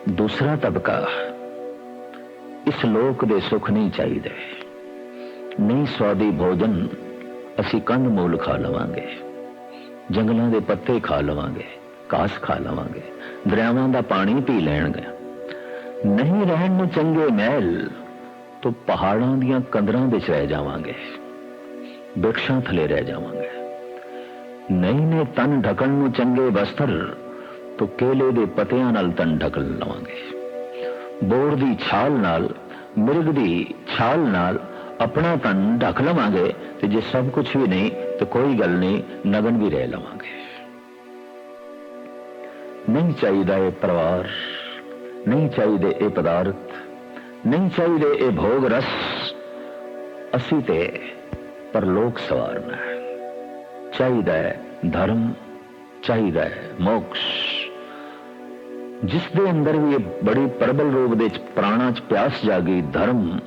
ਦੂਸਰਾ ਤਬਕਾ, ਇਸ ਲੋਕ ਦੇ ਸੁੱਖ ਨਹੀਂ ਚਾਹੀਦੇ। ਨਹੀਂ ਸਵਾਦੀ ਭੋਜਨ ਅਸੀਂ ਕੰਦ ਮੂਲ ਖਾ ਲਵਾਂਗੇ। ਜੰਗਲਾਂ ਦੇ ਪੱਤੇ ਖਾ ਲਵਾਂਗੇ, ਘਾਸ ਖਾ ਲਵਾਂਗੇ, ਦਰਿਆਵਾਂ ਦਾ ਪਾਣੀ ਪੀ ਲੈਣਗੇ। ਨਹੀਂ ਰਹਿਣ ਨੂੰ ਚੰਗੇ ਮਹਿਲ, ਤੋਂ ਪਹਾੜਾਂ ਦੀਆਂ ਕੰਦਰਾਂ ਵਿੱਚ ਰਹਿ ਜਾਵਾਂਗੇ। ਬਿਰਖਾਂ ਥਲੇ ਰਹਿ ਜਾਵਾਂਗੇ। ਨਹੀਂ ਨੇ ਤਨ ਢਕਣ ਨੂੰ ਚੰਗੇ ਵਸਤਰ, ਤੋਂ ਕੇਲੇ ਦੇ ਪੱਤਿਆਂ ਨਾਲ ਤਨ ਢਕਣ ਲਵਾਂਗੇ। ਬੋਰ ਦੀ ਛਾਲ ਨਾਲ, ਮਿਰਗ ਦੀ ਛਾਲ ਨਾਲ ਆਪਣਾ ਤਨ ਢੱਕ ਲਵਾਂਗੇ ਤੇ ਜੇ ਸਭ ਕੁਝ ਵੀ ਨਹੀਂ, ਤੇ ਕੋਈ ਗੱਲ ਨਹੀਂ, ਨਗਨ ਵੀ ਰਹਿ ਲਵਾਂਗੇ। ਨਹੀਂ ਚਾਹੀਦਾ ਇਹ ਪਰਿਵਾਰ, ਨਹੀਂ ਚਾਹੀਦੇ ਇਹ ਪਦਾਰਥ, ਨਹੀਂ ਚਾਹੀਦੇ ਇਹ ਭੋਗ ਰਸ, ਅਸੀਂ ਤੇ ਪਰਲੋਕ ਸਵਾਰਨਾ ਹੈ। ਚਾਹੀਦਾ ਹੈ, ਧਰਮ ਚਾਹੀਦਾ ਹੈ, ਮੋਕਸ਼। ਜਿਸ ਦੇ ਅੰਦਰ ਵੀ ਇਹ ਬੜੀ ਪ੍ਰਬਲ ਰੂਪ ਦੇ ਵਿੱਚ ਪ੍ਰਾਣਾ ਚ ਪਿਆਸ ਜਾਗੀ ਧਰਮ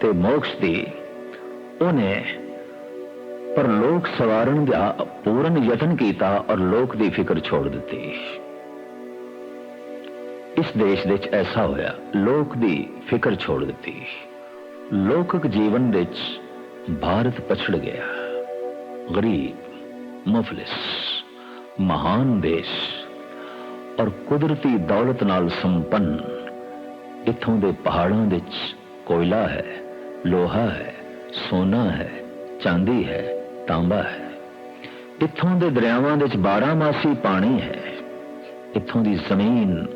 ਤੇ ਮੋਕਸ਼ ਦੀ, ਉਹਨੇ ਪਰਲੋਕ ਸਵਾਰਨ ਦਾ ਪੂਰਨ ਯਤਨ ਕੀਤਾ ਔਰ ਲੋਕ ਦੀ ਫਿਕਰ ਛੋੜ ਦਿੱਤੀ। ਇਸ ਦੇਸ਼ ਵਿੱਚ ਐਸਾ ਹੋਇਆ, ਲੋਕ ਦੀ ਫਿਕਰ ਛੋੜ ਦਿੱਤੀ। ਲੋਕਕ ਜੀਵਨ ਵਿੱਚ ਭਾਰਤ ਪਛੜ ਗਿਆ। ਗਰੀਬ ਮੁਫਲਿਸ, ਮਹਾਨ ਦੇਸ਼ ਔਰ ਕੁਦਰਤੀ ਦੌਲਤ ਨਾਲ ਸੰਪੰਨ। ਇਥੋਂ ਦੇ ਪਹਾੜਾਂ ਵਿੱਚ ਕੋਇਲਾ ਹੈ, ਲੋਹਾ ਹੈ, ਸੋਨਾ ਹੈ, ਚਾਂਦੀ ਹੈ, ਤਾਂਬਾ ਹੈ। ਇਥੋਂ ਦੇ ਦਰਿਆਵਾਂ ਵਿੱਚ 12 ਮਾਸੀ ਪਾਣੀ ਹੈ। ਇਥੋਂ ਦੀ ਜ਼ਮੀਨ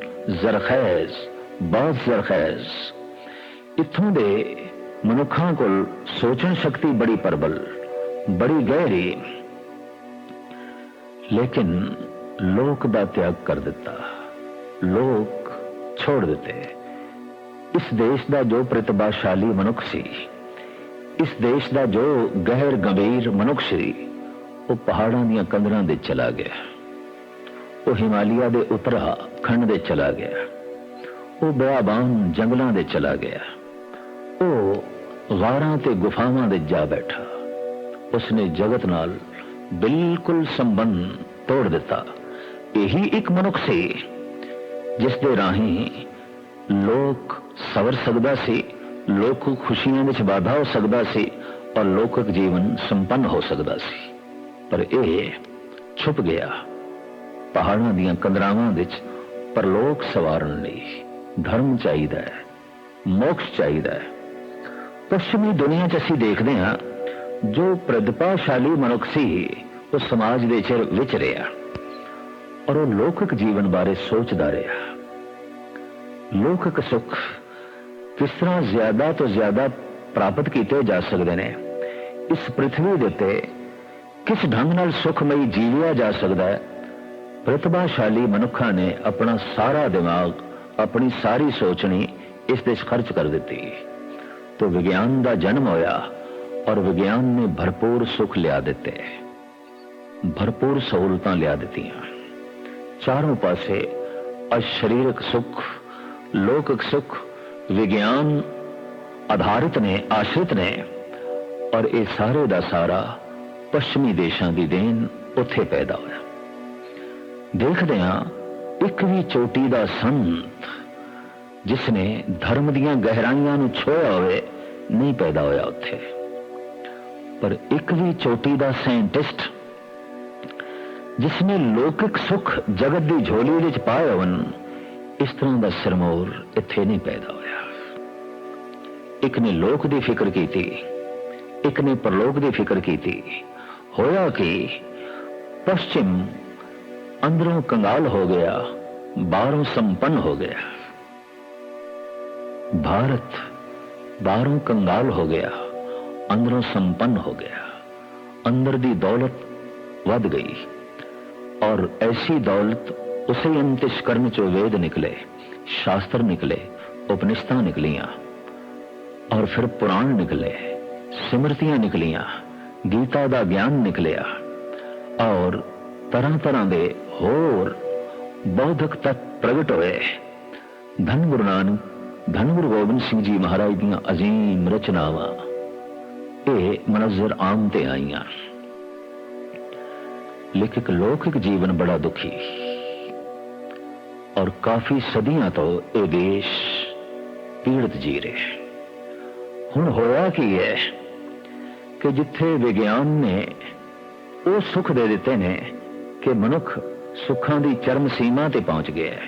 ਜ਼ਰਖੈਜ਼, ਬਹੁਤ ਜ਼ਰਖੈਜ਼। ਇਥੋਂ ਦੇ ਮਨੁੱਖਾਂ ਕੋਲ ਸੋਚਣ ਸ਼ਕਤੀ ਬੜੀ ਪ੍ਰਬਲ, ਬੜੀ ਗਹਿਰੀ। ਲੇਕਿਨ ਲੋਕ ਦਾ ਤਿਆਗ ਕਰ ਦਿੱਤਾ ਲੋਕ ਛੋੜ ਦਿੱਤੇ ਇਸ ਦੇਸ਼ ਦਾ ਜੋ ਪ੍ਰਤਿਭਾਸ਼ਾਲੀ ਮਨੁੱਖ ਸੀ ਇਸ ਦੇਸ਼ ਦਾ ਜੋ ਗਹਿਰ ਗੰਭੀਰ ਮਨੁੱਖ ਸੀ ਉਹ ਪਹਾੜਾਂ ਦੀਆਂ ਕੰਦਰਾਂ ਦੇ ਚਲਾ ਗਿਆ ਉਹ ਹਿਮਾਲਿਆ ਦੇ ਉਤਰਾ ਖੰਡ ਦੇ ਚਲਾ ਗਿਆ ਉਹ ਬਿਆਬਾਨ ਜੰਗਲਾਂ ਦੇ ਚਲਾ ਗਿਆ ਉਹ ਗਾਰਾਂ ਤੇ ਗੁਫਾਵਾਂ ਦੇ ਜਾ ਬੈਠਾ ਉਸਨੇ ਜਗਤ ਨਾਲ ਬਿਲਕੁਲ ਸੰਬੰਧ ਤੋੜ ਦਿੱਤਾ। ਇਹੀ ਇੱਕ ਮਨੁੱਖ ਸੀ, ਜਿਸ ਦੇ ਰਾਹੀਂ ਲੋਕ ਸਵਰ ਸਕਦਾ ਸੀ, ਲੋਕ ਖੁਸ਼ੀਆਂ ਵਿੱਚ ਵਾਧਾ ਹੋ ਸਕਦਾ ਸੀ ਔਰ ਲੋਕਕ ਜੀਵਨ ਸੰਪੰਨ ਹੋ ਸਕਦਾ ਸੀ। ਪਰ ਇਹ ਛੁਪ ਗਿਆ। ਪਹਾੜਾਂ ਦੀਆਂ ਕੰਦਰਾਵਾਂ ਵਿੱਚ ਪਰਲੋਕ ਸਵਾਰਨ ਲਈ ਧਰਮ ਚਾਹੀਦਾ ਹੈ, ਮੋਕਸ਼ ਚਾਹੀਦਾ ਹੈ। ਪੱਛਮੀ ਦੁਨੀਆ 'ਚ ਅਸੀਂ ਦੇਖਦੇ ਹਾਂ ਜੋ ਪ੍ਰਤਿਭਾਸ਼ਾਲੀ ਮਨੁੱਖ ਸੀ, ਉਹ ਸਮਾਜ ਦੇ ਚਿਰ ਵਿੱਚ ਰਿਹਾ ਔਰ ਉਹ ਲੋਕਕ ਜੀਵਨ ਬਾਰੇ ਸੋਚਦਾ ਰਿਹਾ। ਲੋਕਕ ਸੁੱਖ ਕਿਸ ਤਰ੍ਹਾਂ ਜ਼ਿਆਦਾ ਤੋਂ ਜ਼ਿਆਦਾ ਪ੍ਰਾਪਤ ਕੀਤੇ ਜਾ ਸਕਦੇ ਨੇ, ਇਸ ਪ੍ਰithvi ਦੇ ਉੱਤੇ ਕਿਸ ਢੰਗ ਨਾਲ ਸੁਖਮਈ ਜੀਵਿਆ ਜਾ ਸਕਦਾ ਹੈ, ਪ੍ਰਤਿਭਾਸ਼ਾਲੀ ਮਨੁੱਖਾਂ ਨੇ ਆਪਣਾ ਸਾਰਾ ਦਿਮਾਗ, ਆਪਣੀ ਸਾਰੀ ਸੋਚਣੀ ਇਸ ਦੇ ਖਰਚ ਕਰ ਦਿੱਤੀ। तो ਵਿਗਿਆਨ ਦਾ ਜਨਮ ਹੋਇਆ ਔਰ ਵਿਗਿਆਨ ਨੇ ਭਰਪੂਰ ਸੁਖ ਲਿਆ ਦਿੱਤੇ। ਭਰਪੂਰ ਸਹੂਲਤਾਂ ਲਿਆ ਦਿੱਤੀਆਂ। ਚਾਰੋਂ ਪਾਸੇ ਅਸ਼ਰੀਰਕ ਸੁਖ, ਲੋਕਿਕ ਸੁਖ, ਵਿਗਿਆਨ ਆਧਾਰਿਤ ਨੇ, ਆਸ਼ਰਿਤ ਨੇ ਔਰ ਇਹ ਸਾਰੇ ਦਾ ਸਾਰਾ ਪੱਛਮੀ ਦੇਸ਼ਾਂ ਦੀ ਦੇਣ ਉੱਥੇ ਪੈਦਾ ਹੋਇਆ। ਦੇਖਦੇ ਹਾਂ, ਇੱਕ ਵੀ ਚੋਟੀ ਦਾ ਸੰਤ ਜਿਸ ਨੇ ਧਰਮ ਦੀਆਂ ਗਹਿਰਾਈਆਂ ਨੂੰ ਛੋਇਆ ਹੋਵੇ, ਨਹੀਂ ਪੈਦਾ ਹੋਇਆ ਉੱਥੇ। ਪਰ ਇੱਕ ਵੀ ਚੋਟੀ ਦਾ ਸਾਇੰਟਿਸਟ ਜਿਸਨੇ ਲੌਕਿਕ ਸੁਖ ਜਗਤ ਦੀ ਝੋਲੀ ਵਿੱਚ ਪਾਏ ਹੋਣ, ਇਸ ਤਰ੍ਹਾਂ ਦਾ ਸਰਮੋਰ ਇੱਥੇ ਨਹੀਂ ਪੈਦਾ ਹੋਇਆ। ਇੱਕ ਨੇ ਲੋਕ ਦੀ ਫਿਕਰ ਕੀਤੀ, ਇੱਕ ਨੇ ਪਰਲੋਕ ਦੀ ਫਿਕਰ ਕੀਤੀ। ਹੋਇਆ ਕਿ ਪશ્ਚਿਮ ਅੰਦਰੋਂ ਕੰਗਾਲ ਹੋ ਗਿਆ, ਬਾਹਰੋਂ ਸੰਪੰਨ ਹੋ ਗਿਆ। ਭਾਰਤ ਬਾਹਰੋਂ ਕੰਗਾਲ ਹੋ ਗਿਆ। ਅੰਦਰੋਂ ਸੰਪੰਨ ਹੋ ਗਿਆ। ਅੰਦਰ ਦੀ ਦੌਲਤ ਵੱਧ ਗਈ ਔਰ ਐਸੀ ਦੌਲਤ ਉਸੇ ਅੰਤਿਸ਼ ਚੋਂ ਵੇਦ ਨਿਕਲੇ, ਸ਼ਾਸਤਰ ਨਿਕਲੇ ਉਪਨਿਸ਼ਦਾਂ ਨਿਕਲੀਆਂ ਔਰ ਫਿਰ ਪੁਰਾਣ ਨਿਕਲੇ, ਸਿਮਰਤੀਆਂ ਨਿਕਲੀਆਂ, ਗੀਤਾ ਦਾ ਗਿਆਨ ਨਿਕਲਿਆ ਔਰ ਤਰ੍ਹਾਂ ਤਰ੍ਹਾਂ ਦੇ ਹੋਰ ਬੌਧਿਕ ਤੱਕ ਪ੍ਰਗਟ ਹੋਏ। ਧੰਨ ਗੁਰੂ ਨਾਨਕ, ਧੰਨ ਗੁਰੂ ਗੋਬਿੰਦ ਸਿੰਘ ਜੀ ਮਹਾਰਾਜ ਦੀਆਂ ਅਜ਼ੀਮ ਰਚਨਾਵਾਂ। ਇਹ ਮਨਜ਼ਰ ਆਮ ਤੇ ਆਈਆਂ। ਲੇਖਕ ਲੌਕਿਕ ਜੀਵਨ ਬੜਾ ਦੁਖੀ। ਔਰ ਕਾਫੀ ਸਦੀਆਂ ਤੋਂ ਇਹ ਦੇਸ਼ ਪੀੜਤ ਜੀ ਰਿਹਾ। ਹੁਣ ਹੋਇਆ ਕੀ ਹੈ ਕਿ ਜਿੱਥੇ ਵਿਗਿਆਨ ਨੇ ਉਹ ਸੁੱਖ ਦੇ ਦਿੱਤੇ ਨੇ ਕਿ ਮਨੁੱਖ ਸੁੱਖਾਂ ਦੀ ਚਰਮ ਸੀਮਾ ਤੇ ਪਹੁੰਚ ਗਿਆ ਹੈ।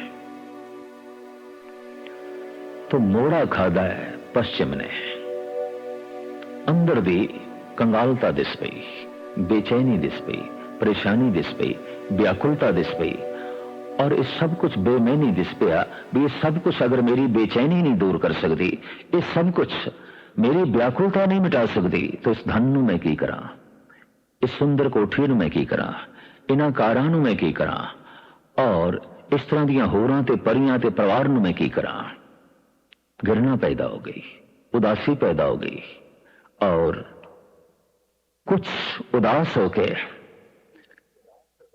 ਤੋ ਮੋੜਾ ਖਾਦਾ ਹੈ ਪਸ਼ਚਿਮ ਨੇ। अंदर भी कंगालता दिस पई बेचैनी दिस पई परेशानी दिस पई व्याकुलता दिस पई और ये सब कुछ बेमैनी दिस पिया भी ये सब कुछ अगर मेरी बेचैनी नहीं दूर कर सकती ये सब कुछ मेरी व्याकुलता नहीं मिटा सकती तो इस धन ਨੂੰ ਮੈਂ ਕੀ ਕਰਾਂ ਇਸ ਸੁੰਦਰ ਕੋਠੀ ਨੂੰ ਮੈਂ ਕੀ ਕਰਾਂ ਇਹਨਾਂ ਕਾਰਾਂ ਨੂੰ ਮੈਂ ਕੀ ਕਰਾਂ ਔਰ ਇਸ ਤਰ੍ਹਾਂ ਦੀਆਂ ਹੋਰਾਂ ਤੇ ਪਰੀਆਂ ਤੇ ਪਰਿਵਾਰ ਨੂੰ ਮੈਂ ਕੀ ਕਰਾਂ गिरना पैदा हो गई उदासी पैदा हो गई और ਕੁਝ ਉਦਾਸ ਹੋ ਕੇ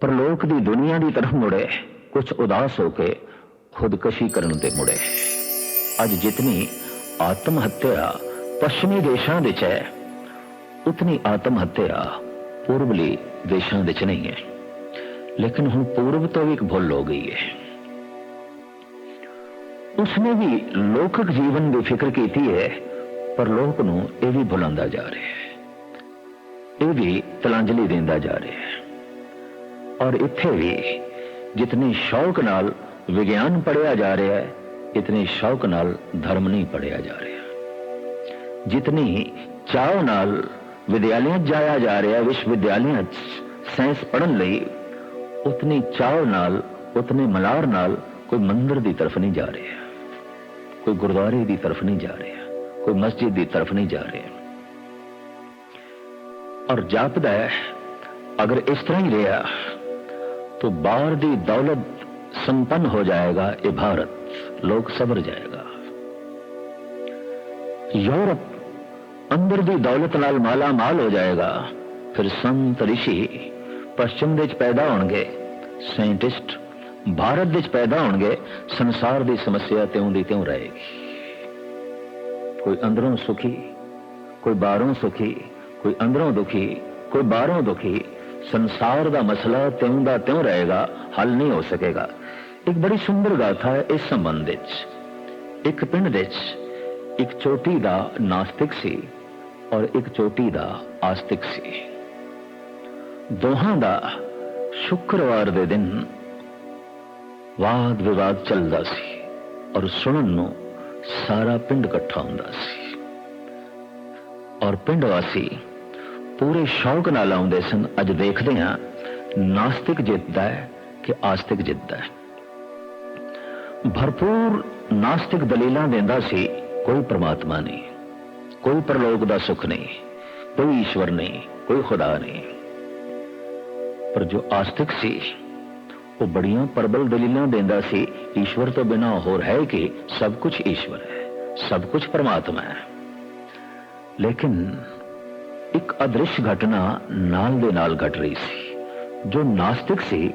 ਪਰਲੋਕ ਦੀ ਦੁਨੀਆ ਦੀ ਤਰਫ ਮੁੜੇ ਕੁਝ ਉਦਾਸ ਹੋ ਕੇ ਖੁਦਕਸ਼ੀ ਕਰਨ ਤੇ ਮੁੜੇ ਅੱਜ ਜਿਤਨੀ ਆਤਮ ਹੱਤਿਆ ਪੱਛਮੀ ਦੇਸ਼ਾਂ ਵਿੱਚ ਹੈ ਉਤਨੀ ਆਤਮ ਹੱਤਿਆ ਪੂਰਬਲੀ ਦੇਸ਼ਾਂ ਵਿੱਚ ਨਹੀਂ ਹੈ ਲੇਕਿਨ ਹੁਣ ਪੂਰਬ ਤੋਂ ਵੀ ਇੱਕ ਭੁੱਲ ਹੋ ਗਈ ਹੈ ਉਸਨੇ ਵੀ ਲੋਕਕ ਜੀਵਨ ਦੀ ਫਿਕਰ ਕੀਤੀ ਹੈ ਪਰ ਲੋਕ ਨੂੰ ਇਹ ਵੀ ਭੁਲਾਉਂਦਾ ਜਾ ਰਿਹਾ ਹੈ। ਇਹ ਵੀ ਤਲਾਂਜਲੀ ਦਿੰਦਾ ਜਾ ਰਿਹਾ ਹੈ। ਔਰ ਇੱਥੇ ਵੀ ਜਿਤਨੀ ਸ਼ੌਕ ਨਾਲ ਵਿਗਿਆਨ ਪੜਿਆ ਜਾ ਰਿਹਾ ਹੈ, ਇਤਨੀ ਸ਼ੌਕ ਨਾਲ ਧਰਮ ਨਹੀਂ ਪੜਿਆ ਜਾ ਰਿਹਾ। ਜਿਤਨੀ ਚਾਹ ਨਾਲ ਵਿਦਿਆਲਿਆਂ ਜਾਇਆ ਜਾ ਰਿਹਾ ਵਿਸ਼ਵ ਵਿਦਿਆਲਿਆਂ ਸਾਇੰਸ ਪੜਨ ਲਈ, ਉਤਨੀ ਚਾਹ ਨਾਲ, ਉਤਨੇ ਮਲਾਰ ਨਾਲ ਕੋਈ ਮੰਦਰ ਦੀ ਤਰਫ ਨਹੀਂ ਜਾ ਰਿਹਾ। ਕੋਈ ਗੁਰਦੁਆਰੇ ਦੀ ਤਰਫ ਨਹੀਂ ਜਾ ਰਿਹਾ। ਕੋਈ ਮਸਜਿਦ ਦੀ ਤਰਫ ਨਹੀਂ ਜਾ ਰਿਹਾ ਔਰ ਜਾਪਦਾ ਹੈ ਅਗਰ ਇਸ ਤਰ੍ਹਾਂ ਹੀ ਰਿਹਾ तो बाहर दी दौलत संपन्न हो जाएगा ये भारत लोग सबर जाएगा यूरोप अंदर दी दौलत नाल माला माल हो जाएगा फिर संत ऋषि पश्चिम ਦੇ ਪੈਦਾ ਹੋਣਗੇ ਸਾਇੰਟਿਸਟ ਭਾਰਤ ਵਿੱਚ ਪੈਦਾ ਹੋਣਗੇ ਸੰਸਾਰ ਦੀ ਸਮੱਸਿਆ ਤਿਉਂ ਦੀ ਤਿਉਂ ਰਹੇਗੀ ਕੋਈ ਅੰਦਰੋਂ ਸੁਖੀ, ਕੋਈ ਬਾਹਰੋਂ ਸੁਖੀ, ਕੋਈ ਅੰਦਰੋਂ ਦੁਖੀ, ਕੋਈ ਬਾਹਰੋਂ ਦੁਖੀ। ਸੰਸਾਰ ਦਾ ਮਸਲਾ ਤਿਉਂ ਦਾ ਤਿਉਂ ਰਹੇਗਾ, ਹੱਲ ਨਹੀਂ ਹੋ ਸਕੇਗਾ। ਇੱਕ ਬੜੀ ਸੁੰਦਰ ਗਾਥਾ ਹੈ ਇਸ ਸੰਬੰਧ ਵਿੱਚ। ਇੱਕ ਪਿੰਡ ਵਿੱਚ ਇੱਕ ਚੋਟੀ ਦਾ ਨਾਸਤਿਕ ਸੀ ਔਰ ਇੱਕ ਚੋਟੀ ਦਾ ਆਸਤਿਕ ਸੀ। ਦੋਹਾਂ ਦਾ ਸ਼ੁੱਕਰਵਾਰ ਦੇ ਦਿਨ ਵਾਦ ਵਿਵਾਦ ਚੱਲਦਾ ਸੀ ਔਰ ਸੁਣਨ ਨੂੰ ਸਾਰਾ ਪਿੰਡ ਇਕੱਠਾ ਹੁੰਦਾ ਸੀ। ਔਰ ਪਿੰਡ ਵਾਸੀ ਪੂਰੇ ਸ਼ੌਕ ਨਾਲ ਆਉਂਦੇ ਸਨ, ਅੱਜ ਦੇਖਦੇ ਹਾਂ, ਨਾਸਤਿਕ ਜਿੱਤਦਾ ਹੈ ਕਿ ਆਸਤਿਕ ਜਿੱਤਦਾ ਹੈ। ਭਰਪੂਰ ਨਾਸਤਿਕ ਦਲੀਲਾਂ ਦਿੰਦਾ ਸੀ, ਕੋਈ ਪ੍ਰਮਾਤਮਾ ਨਹੀਂ, ਕੋਈ ਪਰਲੋਕ ਦਾ ਸੁੱਖ ਨਹੀਂ, ਕੋਈ ਈਸ਼ਵਰ ਨਹੀਂ, ਕੋਈ ਖੁਦਾ ਨਹੀਂ। ਪਰ ਜੋ ਆਸਤਿਕ ਸੀ ਉਹ ਬੜੀਆਂ ਪ੍ਰਬਲ ਦਲੀਲਾਂ ਦਿੰਦਾ ਸੀ, ਈਸ਼ਵਰ ਤੋਂ ਬਿਨਾ ਹੋਰ ਹੈ ਕਿ ਸਭ ਕੁਝ ਈਸ਼ਵਰ ਹੈ, ਸਭ ਕੁਝ ਪਰਮਾਤਮਾ ਹੈ। ਲੇਕਿਨ ਇੱਕ ਅਦ੍ਰਿਸ਼ ਘਟਨਾ ਨਾਲ ਦੇ ਨਾਲ ਘਟ ਰਹੀ ਸੀ, ਜੋ ਨਾਸਤਿਕ ਸੀ,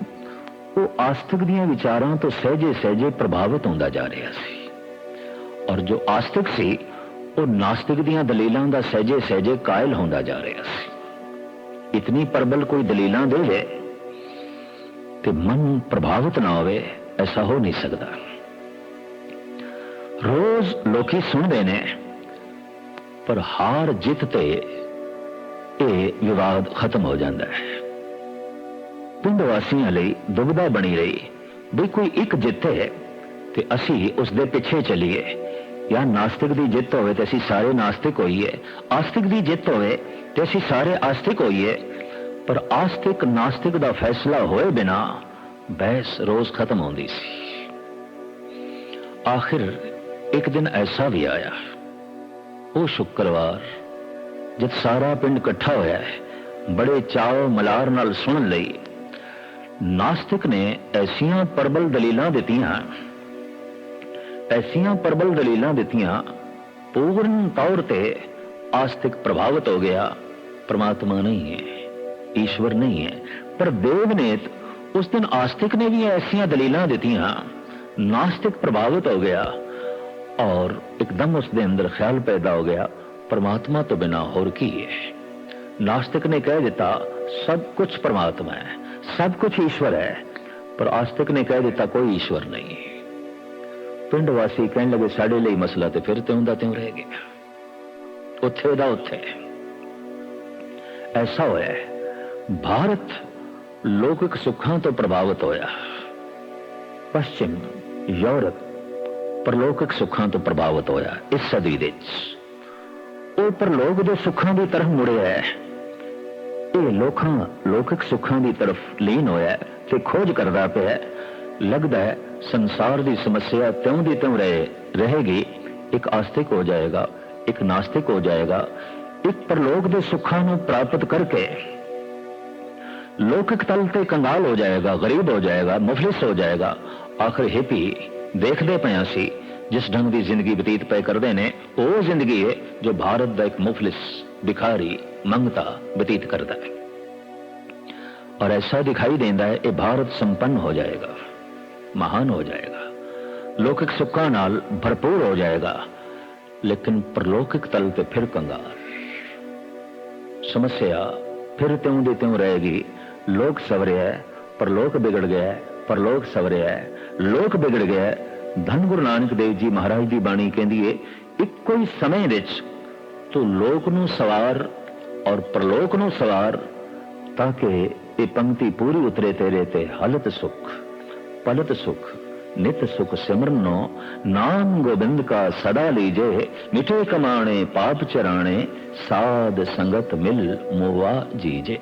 ਉਹ ਆਸਤਿਕ ਦੀਆਂ ਵਿਚਾਰਾਂ ਤੋਂ ਸਹਿਜੇ ਸਹਿਜੇ ਪ੍ਰਭਾਵਿਤ ਹੁੰਦਾ ਜਾ ਰਿਹਾ ਸੀ। ਔਰ ਜੋ ਆਸਤਿਕ ਸੀ, ਉਹ ਨਾਸਤਿਕ ਦੀਆਂ ਦਲੀਲਾਂ ਦਾ ਸਹਿਜੇ ਸਹਿਜੇ ਕਾਇਲ ਹੁੰਦਾ ਜਾ ਰਿਹਾ ਸੀ। ਇਤਨੀ ਪ੍ਰਬਲ ਕੋਈ ਦਲੀਲਾਂ ਦੇ ਦੇਵੇ ਤੇ ਮਨ ਪ੍ਰਭਾਵਿਤ ਨਾ ਹੋਵੇ, ਐਸਾ ਹੋ ਨਹੀਂ ਸਕਦਾ। ਰੋਜ਼ ਲੋਕੀ ਸੁਣਦੇ ਨੇ, ਪਰ ਹਾਰ ਜਿੱਤ ਤੇ ਇਹ ਵਿਵਾਦ ਖਤਮ ਹੋ ਜਾਂਦਾ ਹੈ। ਪਿੰਡ ਵਾਸੀਆਂ ਲਈ ਦੁਬਿਧਾ ਬਣੀ ਰਹੀ, ਵੀ ਕੋਈ ਇੱਕ ਜਿੱਤੇ ਤੇ ਅਸੀਂ ਉਸ ਦੇ ਪਿੱਛੇ ਚੱਲੀਏ। ਜਾਂ ਨਾਸਤਿਕ ਦੀ ਜਿੱਤ ਹੋਵੇ ਤੇ ਅਸੀਂ ਸਾਰੇ ਨਾਸਤਿਕ ਹੋਈਏ। ਆਸਤਿਕ ਦੀ ਜਿੱਤ ਹੋਵੇ ਤੇ ਅਸੀਂ ਸਾਰੇ ਆਸਤਿਕ ਹੋਈਏ। ਪਰ ਆਸਤਿਕ ਨਾਸਤਿਕ ਦਾ ਫੈਸਲਾ ਹੋਏ ਬਿਨਾ ਬਹਿਸ ਰੋਜ਼ ਖਤਮ ਹੁੰਦੀ ਸੀ। ਆਖਿਰ ਇੱਕ ਦਿਨ ਐਸਾ ਵੀ ਆਇਆ। ਉਹ ਸ਼ੁੱਕਰਵਾਰ ਜਦ ਸਾਰਾ ਪਿੰਡ ਇਕੱਠਾ ਹੋਇਆ ਹੈ, ਬੜੇ ਚਾਅ ਮਲਾਰ ਨਾਲ ਸੁਣਨ ਲਈ। ਨਾਸਤਿਕ ਨੇ ਐਸੀਆਂ ਪ੍ਰਬਲ ਦਲੀਲਾਂ ਦਿੱਤੀਆਂ। ਐਸੀਆਂ ਪ੍ਰਬਲ ਦਲੀਲਾਂ ਦਿੱਤੀਆਂ, ਪੂਰਨ ਤੌਰ ਤੇ ਆਸਤਿਕ ਪ੍ਰਭਾਵਿਤ ਹੋ ਗਿਆ। ਪ੍ਰਮਾਤਮਾ ਨਹੀਂ ਹੈ। ਈਸ਼ਵਰ ਨਹੀਂ ਹੈ, ਪਰ ਦੇਵ ਦੇਵਨੇਤ ਉਸ ਦਿਨ ਆਸਤਿਕ ਨੇ ਵੀ ਐਸੀਆਂ ਦਲੀਲਾਂ ਦਿੱਤੀਆਂ। ਨਾਸਤਿਕ ਪ੍ਰਭਾਵਿਤ ਹੋ ਗਿਆ ਔਰ ਇੱਕਦਮ ਉਸ ਦੇ ਅੰਦਰ ਖਿਆਲ ਪੈਦਾ ਹੋ ਗਿਆ, ਪਰਮਾਤਮਾ ਤੋਂ ਬਿਨਾ ਹੋਰ ਕੀ ਹੈ? ਨਾਸਤਿਕ ਨੇ ਕਹਿ ਦਿੱਤਾ, ਸਭ ਕੁਝ ਪਰਮਾਤਮਾ ਹੈ, ਸਭ ਕੁਝ ਈਸ਼ਵਰ ਹੈ, ਪਰ ਆਸਤਿਕ ਨੇ ਕਹਿ ਦਿੱਤਾ, ਕੋਈ ਈਸ਼ਵਰ ਨਹੀਂ ਪਿੰਡ ਵਾਸੀ ਕਹਿਣ ਲੱਗੇ, ਸਾਡੇ ਲਈ ਮਸਲਾ ਤੇ ਫਿਰ ਤੇ ਹੁੰਦਾ ਤਿਉਂ ਰਹਿ ਗਿਆ। ਉੱਥੇ ਦਾ ਉੱਥੇ। ਐਸਾ ਹੋਇਆ ਭਾਰਤ ਲੌਕਿਕ ਸੁੱਖਾਂ ਤੋਂ ਪ੍ਰਭਾਵਿਤ ਹੋਇਆ। ਪશ્ਚਿਮ ਯੂਰਪ ਪਰਲੌਕਿਕ ਸੁੱਖਾਂ ਤੋਂ ਪ੍ਰਭਾਵਿਤ ਹੋਇਆ ਇਸ ਸਦੀ ਦੇ ਵਿੱਚ। ਉਹ ਪਰਲੋਕ ਦੇ ਸੁੱਖਾਂ ਦੀ ਤਰਫ ਮੁੜਿਆ ਹੈ। ਇਹ ਲੋਕਾਂ ਲੌਕਿਕ ਸੁੱਖਾਂ ਦੀ ਤਰਫ ਲੀਨ ਹੋਇਆ ਤੇ ਖੋਜ ਕਰਦਾ ਪਿਆ ਲੱਗਦਾ ਹੈ ਸੰਸਾਰ ਦੀ ਸਮੱਸਿਆ ਤਿਉਂ ਦੀ ਤਿਉਂ ਰਹੇ ਰਹੇਗੀ। ਇੱਕ ਆਸਤਿਕ ਹੋ ਜਾਏਗਾ, ਇੱਕ ਨਾਸਤਿਕ ਹੋ ਜਾਏਗਾ। ਇੱਕ ਪਰਲੋਕ ਦੇ ਸੁੱਖਾਂ ਨੂੰ ਪ੍ਰਾਪਤ ਕਰਕੇ ਲੌਕਿਕ ਤਲ ਤੇ ਕੰਗਾਲ ਹੋ ਜਾਏਗਾ ਗਰੀਬ ਹੋ ਜਾਏਗਾ ਮੁਫਲਿਸ ਹੋ ਜਾਏਗਾ ਆਖਰ ਹੈਪੀ ਦੇਖਦੇ ਪਿਆ ਸੀ ਜਿਸ ਢੰਗ ਦੀ ਜ਼ਿੰਦਗੀ ਬਤੀਤ ਪਏ ਕਰਦੇ ਨੇ ਉਹ ਜ਼ਿੰਦਗੀ ਹੈ ਜੋ ਭਾਰਤ ਦਾ ਇੱਕ ਮੁਫਲਿਸ ਭਿਖਾਰੀ ਮੰਗਤਾ ਬਤੀਤ ਕਰਦਾ ਹੈ ਔਰ ਐਸਾ ਦਿਖਾਈ ਦਿੰਦਾ ਹੈ ਇਹ ਭਾਰਤ ਸੰਪੰਨ ਹੋ ਜਾਏਗਾ ਮਹਾਨ ਹੋ ਜਾਏਗਾ ਲੌਕਿਕ ਸੁੱਖਾਂ ਨਾਲ ਭਰਪੂਰ ਹੋ ਜਾਏਗਾ ਲੇਕਿਨ ਪਰਲੌਕਿਕ ਤਲ ਤੇ ਫਿਰ ਕੰਗਾਲ ਸਮੱਸਿਆ ਫਿਰ ਤਿਉਂ ਦੇ ਤਿਉਂ ਰਹੇਗੀ ਲੋਕ ਸਵਰਿਆ ਹੈ, ਪਰਲੋਕ ਵਿਗੜ ਗਿਆ ਪਰਲੋਕ ਸਵਰਿਆ ਲੋਕ ਵਿਗੜ ਗਿਆ ਹੈ। ਧੰਨ ਗੁਰੂ ਨਾਨਕ ਦੇਵ ਜੀ ਮਹਾਰਾਜ ਦੀ ਬਾਣੀ ਕਹਿੰਦੀ ਏ ਇੱਕੋ ਹੀ ਸਮੇਂ ਵਿੱਚ ਤੂੰ ਲੋਕ ਨੂੰ ਸਵਾਰ ਔਰ ਪਰਲੋਕ ਨੂੰ ਸਵਾਰ ਤਾਂ ਕਿ ਇਹ ਪੰਕਤੀ ਪੂਰੀ ਉਤਰੇ ਤੇਰੇ ਤੇ ਹਲਤ ਸੁਖ ਪਲਤ ਸੁਖ ਨਿਤ ਸੁਖ ਸਿਮਰਨੋ ਨਾਮ ਗੋਬਿੰਦ ਕਾ ਸਦਾ ਲੀਜੇ ਮਿਠੇ ਕਮਾਣੇ ਪਾਪ ਚਰਾਣੇ ਸਾਧ ਸੰਗਤ ਮਿਲ ਮੋਵਾ ਜੀਜੇ